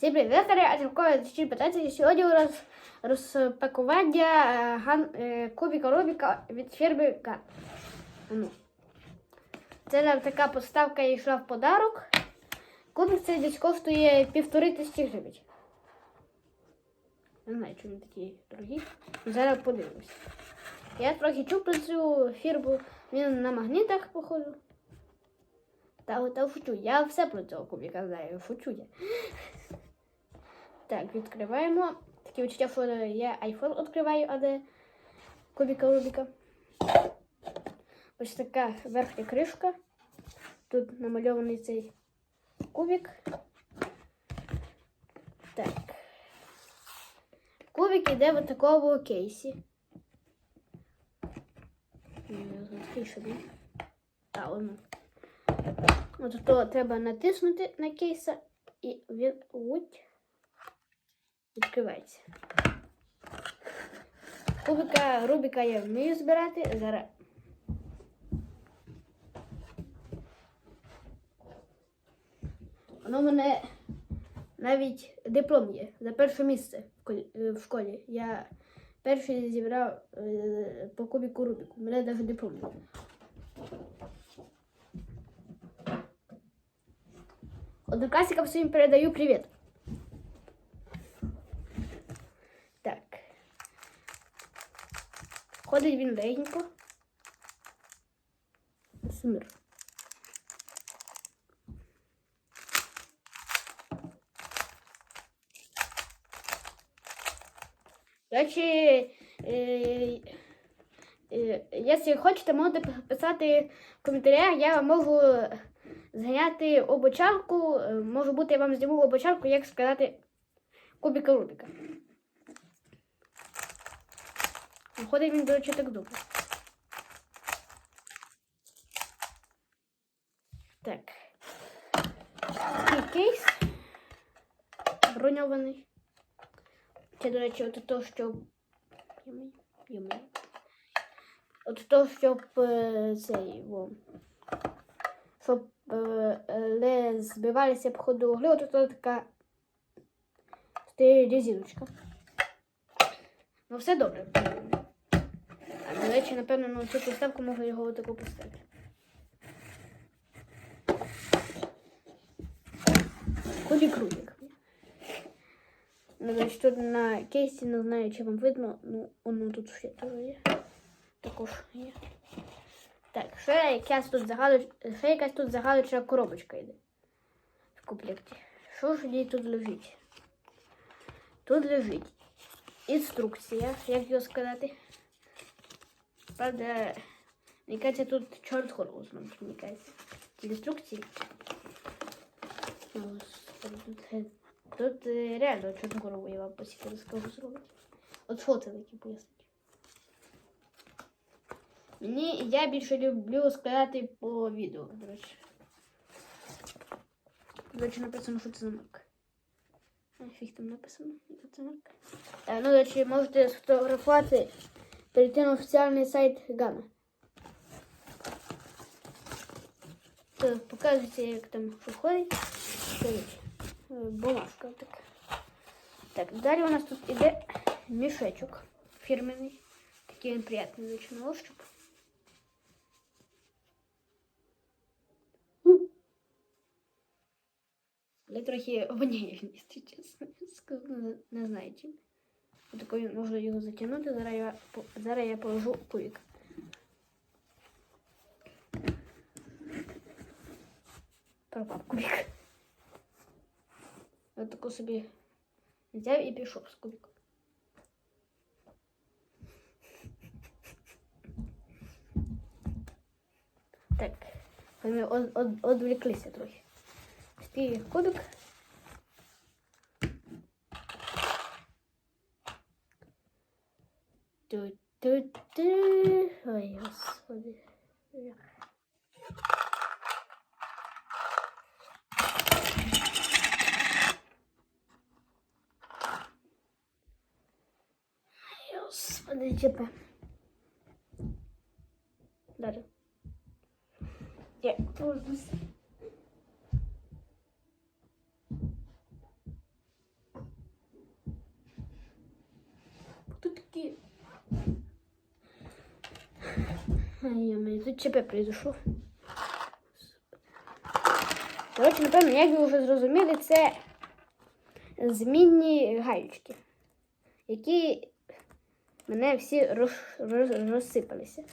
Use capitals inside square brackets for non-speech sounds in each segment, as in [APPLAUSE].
Всім привіт, а чи питання. Сьогодні у нас розпакування е, ган, е, кубіка Рубіка від фірми Ган. Ну. Це нам така поставка йшла в подарок. Кубик цей десь коштує півтори тисячі гривень. Не знаю, чому такі дорогі. Зараз подивимось. Я трохи чув про цю фірму. Він на магнітах, походу. Та, та шучу. Я все про цього кубіка знаю. Шучу я. Так, відкриваємо. Таке відчуття, що я iPhone відкриваю, а не кубіка Рубіка. Ось така верхня кришка. Тут намальований цей кубик. Так. Кубик іде в такому кейсі. Такий. А, воно. От то треба натиснути на кейса і він уть, відкривається. Кубика Рубіка я вмію збирати. Зараз. Воно мене навіть диплом є за перше місце в е, школі. Я перший зібрав е, по кубіку Рубіку. У мене навіть диплом є. Одноклассникам своим передаю привет. Так. Ходить він легенько. Сумір. Речі, е, е, якщо хочете, можете писати в коментарях, я можу зганяти обочарку. Е, Може бути, я вам зніму обочарку, як сказати кубіка Рубіка. Виходить він, до речі, так добре. Так. Такий кейс броньований. Це, до речі, от то, що. Йому- йому. От то, щоб е, цей. Во, щоб е, е, не збивалися по ходу угли, от тут така резиночка. Ну, все добре. До речі, напевно, на цю поставку можна його отаку поставити. Кубик Рубик. Ну, речі, тут на кейсі не знаю, чи вам видно, ну, воно тут ще теж є. Також є. Так, ще якась тут загадоч... ще якась тут загадочна коробочка йде в комплекті. Що ж їй тут лежить? Тут лежить інструкція, як його сказати. Правда, мені кажеться, тут чорт хорозно, мені кажеться. Інструкції. Господи, Тут, е, реально чорну корову я вам посіку скажу зробити. От фото такі пояснить. Мені я більше люблю складати по відео, до речі. До речі, написано, що це Фіг там написано, що це знак. Е, ну, речі, можете сфотографувати, перейти на офіціальний сайт Гана. То показується, як там що входить. Дивіться, е, Бумажка така. Так, далі у нас тут іде мішечок фірменний. Такий він приятний, до речі, на ощуп. Але трохи [LAUGHS] воняє він, якщо чесно. Скажу, Не, не знаю чим. Такою можна його затягнути. Зараз я, по- зараз я положу кубик. Пропав кубик. Я таку собі взяв і пішов з кубиком. Так, ми од, од, одвлеклися трохи. Стій кубик. dö dö dö. Hayır. Hadi. Sadece ben. Darım. Ya, vurdunuz. Tudo que Ай, тут ЧП произошло. Коротше, напевно, як ви вже зрозуміли, це змінні гаючки, які мене всі роз, роз, розсипалися.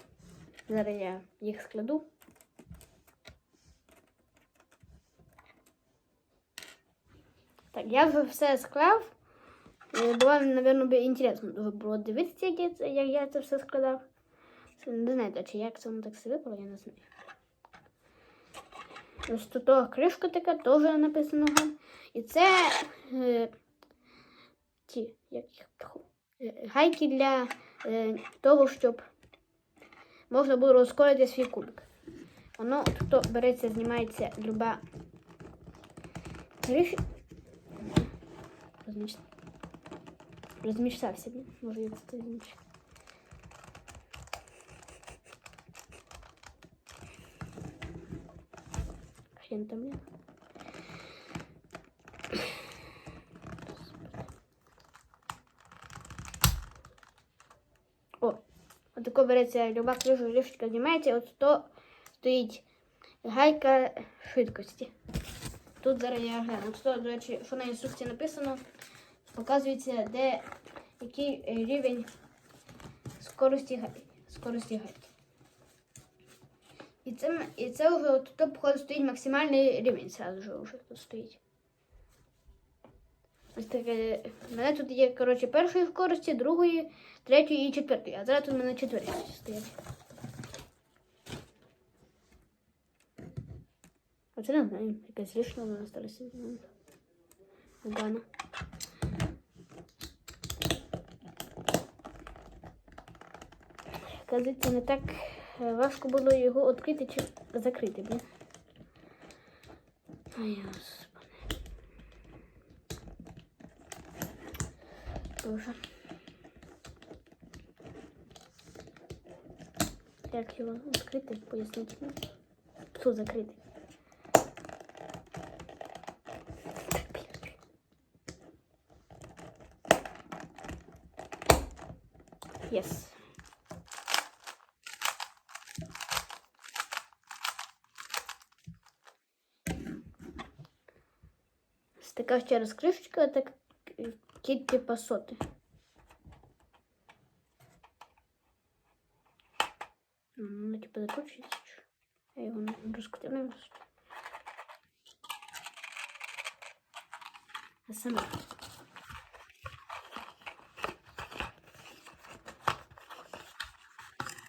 Зараз я їх складу. Так, я вже все склав. Е, Було, мабуть, інтересно було дивитися, я, як я це все складав. Не знаю, чи як це воно так все випало, я не знаю. Ось тут кришка така, теж написано. І це е, ті, як їх е, гайки для е, того, щоб можна було розколити свій кубик. Воно тут береться, знімається люба криш... Розміш... Розмішався, блін. Може я це змішу. Хрен там, блін. О, отако береться люба крижа, рішечка знімається, от то стоїть гайка швидкості. Тут зараз я гляну. То, до речі, що на інструкції написано, показується, де який е, рівень скорості. Скорості гайки. І це, і це вже от тут походу стоїть максимальний рівень, сразу же вже тут стоїть. Ось таке. У мене тут є, коротше, першої скорості, другої, третьої і четвертої. А зараз тут у мене четвертої стоять. Оце не знаю, якась лишня вона сталася. Гана. Кажеться, не так важко було його відкрити чи закрити, блін. Ай, господи. Боже. Як його відкрити, мені. Хто закрити? Yes. Ось Така ще раз кришечка, так кітті пасоти. Ну, типа закручується. Я його не розкрив. А сама.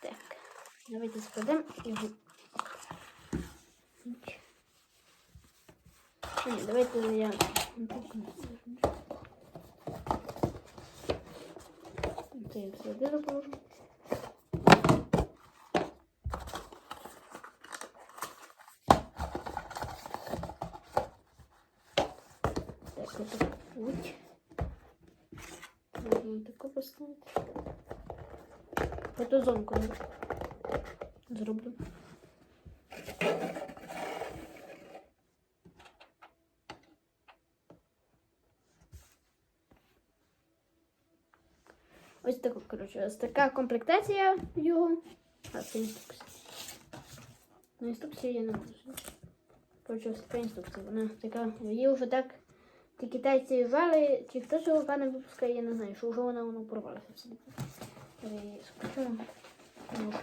Так, давайте складемо його. А, ні, давайте я Це я одно положу. Так, это путь. Можна таку поставити. Фотозонку зроблю. Ось таку, коротше, ось така комплектація його. А, це інструкція. На інструкції я не можу. Коротше, ось така інструкція. Вона така, її вже так ті китайці вжали, чи хтось його пане випускає, я не знаю, що вже вона воно порвалася все. Можу.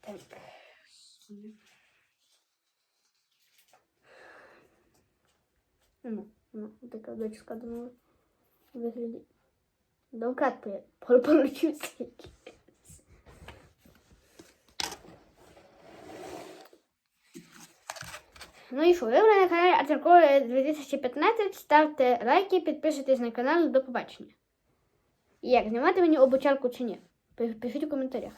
Так. Ну, ну, така дочка думала. Вигляді. бы получился. Ну і що, ви на каналі Артуркове 2015. Ставте лайки, підписуйтесь на канал. До побачення. Як, знімати мені обучалку чи ні? Пишіть у коментарях.